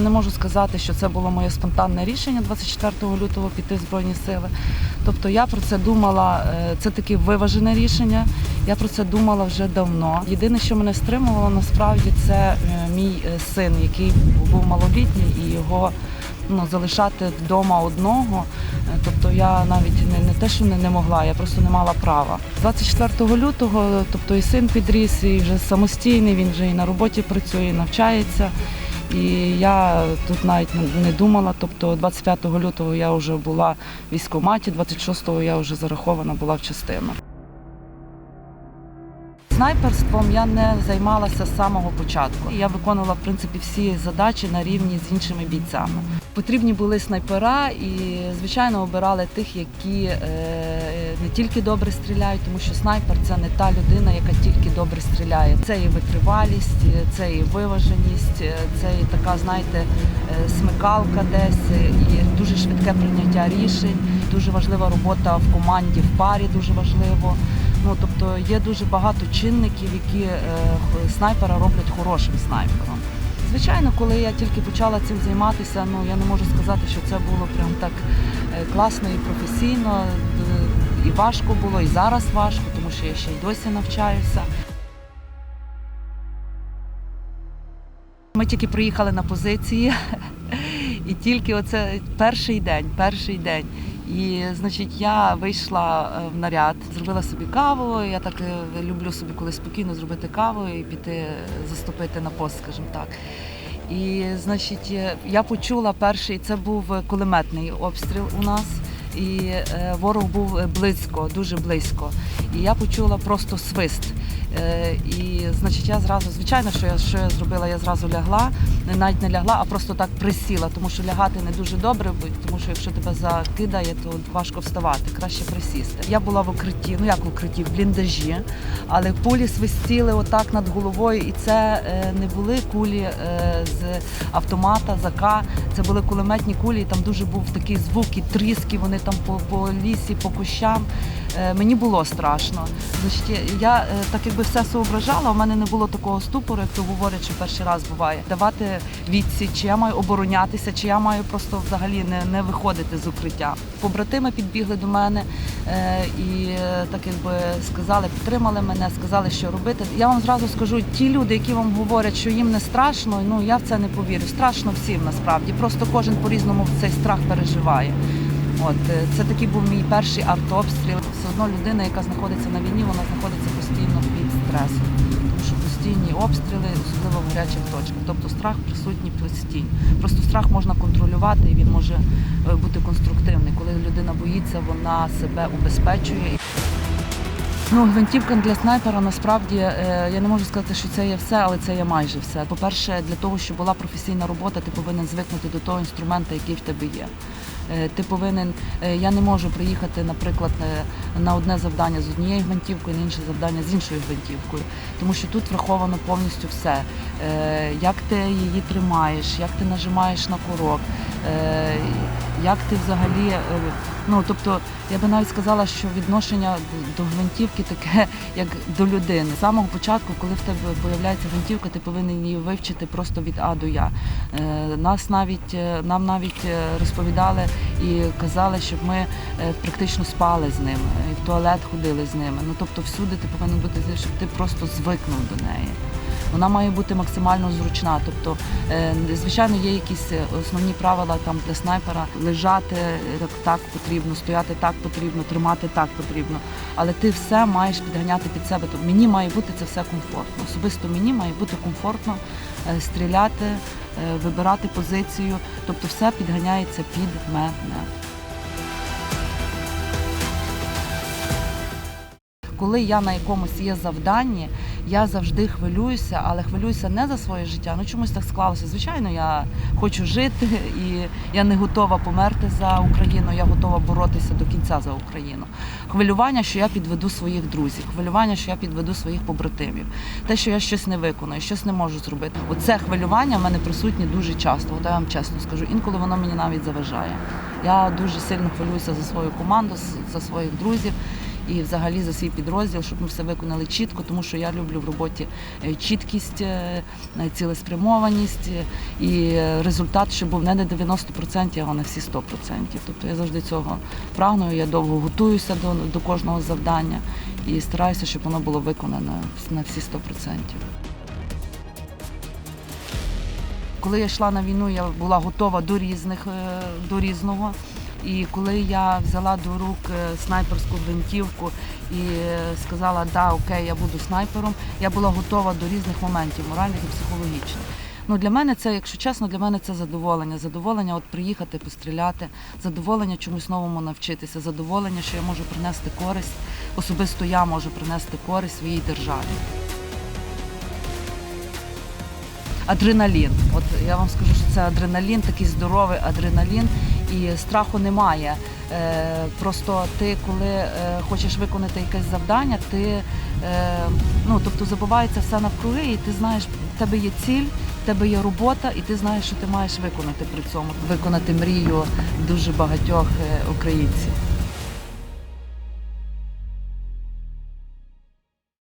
Не можу сказати, що це було моє спонтанне рішення 24 лютого піти в Збройні сили. Тобто я про це думала, е, це таке виважене рішення. Я про це думала вже давно. Єдине, що мене стримувало, насправді це е, мій е, син, який був малолітній, і його ну, залишати вдома одного. Тобто я навіть не, не те, що не, не могла, я просто не мала права. 24 лютого, тобто і син підріс, і вже самостійний, він вже і на роботі працює, і навчається. І я тут навіть не- думала. Тобто 25 лютого я вже була в військкоматі, 26-го я вже зарахована була в частину. Снайперством я не займалася з самого початку. Я виконувала в принципі всі задачі на рівні з іншими бійцями. Потрібні були снайпера, і звичайно обирали тих, які е, не тільки добре стріляють, тому що снайпер це не та людина, яка тільки добре стріляє. Це і витривалість, це і виваженість, е, це і така, знаєте, е, смикалка десь, і дуже швидке прийняття рішень. Дуже важлива робота в команді, в парі дуже важливо. Ну тобто є дуже багато чинників, які е, снайпера роблять хорошим снайпером. Звичайно, коли я тільки почала цим займатися, ну я не можу сказати, що це було прям так е, класно і професійно. І важко було, і зараз важко, тому що я ще й досі навчаюся. Ми тільки приїхали на позиції, і тільки оце перший день, перший день. І значить, я вийшла е, в наряд, зробила собі каву. Я так е, люблю собі коли спокійно зробити каву і піти е, заступити на пост, скажімо так. І значить, я почула перший, це був кулеметний обстріл у нас. І е, ворог був е, близько, дуже близько. І я почула просто свист. Е, і значить, я зразу, звичайно, що я що я зробила, я зразу лягла, навіть не лягла, а просто так присіла, тому що лягати не дуже добре, тому що якщо тебе закидає, то важко вставати, краще присісти. Я була в укритті, ну як в укритті, в бліндажі, але кулі свистіли отак над головою, і це не були кулі з автомата, ЗАКа, це були кулеметні кулі, і там дуже був такий звук і тріски, вони там по, по лісі, по кущам. Е, Мені було страшно. Значить, я е, так якби все соображала, у мене не було такого ступору, як то говорять, що перший раз буває. Давати відсіч, чи я маю оборонятися, чи я маю просто взагалі не, не виходити з укриття. Побратими підбігли до мене е, і так якби сказали, підтримали мене, сказали, що робити. Я вам зразу скажу, ті люди, які вам говорять, що їм не страшно, ну я в це не повірю. Страшно всім насправді. Просто кожен по-різному цей страх переживає. От е, це такий був мій перший артобстріл. Все одно людина, яка знаходиться на війні, вона знаходиться постійно під стресом. Тому що постійні обстріли, особливо в гарячих точках. Тобто страх присутній постійно. Просто страх можна контролювати і він може е, бути конструктивний. Коли людина боїться, вона себе убезпечує. Ну, гвинтівка для снайпера насправді е, я не можу сказати, що це є все, але це є майже все. По-перше, для того, щоб була професійна робота, ти повинен звикнути до того інструмента, який в тебе є. Е, Ти повинен, е, я не можу приїхати, наприклад, е, на одне завдання з однією гвинтівкою, на інше завдання з іншою гвинтівкою, тому що тут враховано повністю все. Як ти її тримаєш, як ти нажимаєш на курок, як ти взагалі, е, ну тобто я би навіть сказала, що відношення до гвинтівки таке, як до людини. З самого початку, коли в тебе з'являється гвинтівка, ти повинен її вивчити просто від А до Я. Е, Нас навіть е, нам навіть е, розповідали і казали, щоб ми е, практично спали з ними, і в туалет ходили з ними. Ну тобто всюди ти повинен бути, щоб ти просто звикнув до неї. Вона має бути максимально зручна. Тобто, е, звичайно, є якісь е, основні правила там для снайпера. Лежати е, так, так потрібно, стояти так потрібно, тримати так потрібно. Але ти все маєш підганяти під себе. Тобто мені має бути це все комфортно. Особисто мені має бути комфортно стріляти, вибирати позицію. Тобто, все підганяється під мене. коли я на якомусь є завданні, я завжди хвилююся, але хвилююся не за своє життя. Ну чомусь так склалося. Звичайно, я хочу жити і я не готова померти за Україну. Я готова боротися до кінця за Україну. Хвилювання, що я підведу своїх друзів, хвилювання, що я підведу своїх побратимів, те, що я щось не виконую, щось не можу зробити. Оце хвилювання в мене присутнє дуже часто. От я вам чесно скажу. Інколи воно мені навіть заважає. Я дуже сильно хвилююся за свою команду, за своїх друзів. І взагалі за свій підрозділ, щоб ми все виконали чітко, тому що я люблю в роботі е, чіткість, е, цілеспрямованість е, і е, результат, щоб був не на 90%, а на всі 100%. Тобто я завжди цього прагну. Я довго готуюся до, до кожного завдання і стараюся, щоб воно було виконано на всі 100%. Коли я йшла на війну, я була готова до різних до різного. І коли я взяла до рук е, снайперську гвинтівку і е, сказала, да, окей, я буду снайпером, я була готова до різних моментів, моральних і психологічних. Ну, для мене це, якщо чесно, для мене це задоволення. Задоволення от приїхати, постріляти, задоволення чомусь новому навчитися, задоволення, що я можу принести користь, особисто я можу принести користь своїй державі. адреналін. От я вам скажу, що це адреналін, такий здоровий адреналін, і страху немає. Е, просто ти, коли е, хочеш виконати якесь завдання, ти е, ну тобто забувається все навкруги, і ти знаєш, в тебе є ціль, в тебе є робота, і ти знаєш, що ти маєш виконати при цьому, виконати мрію дуже багатьох українців.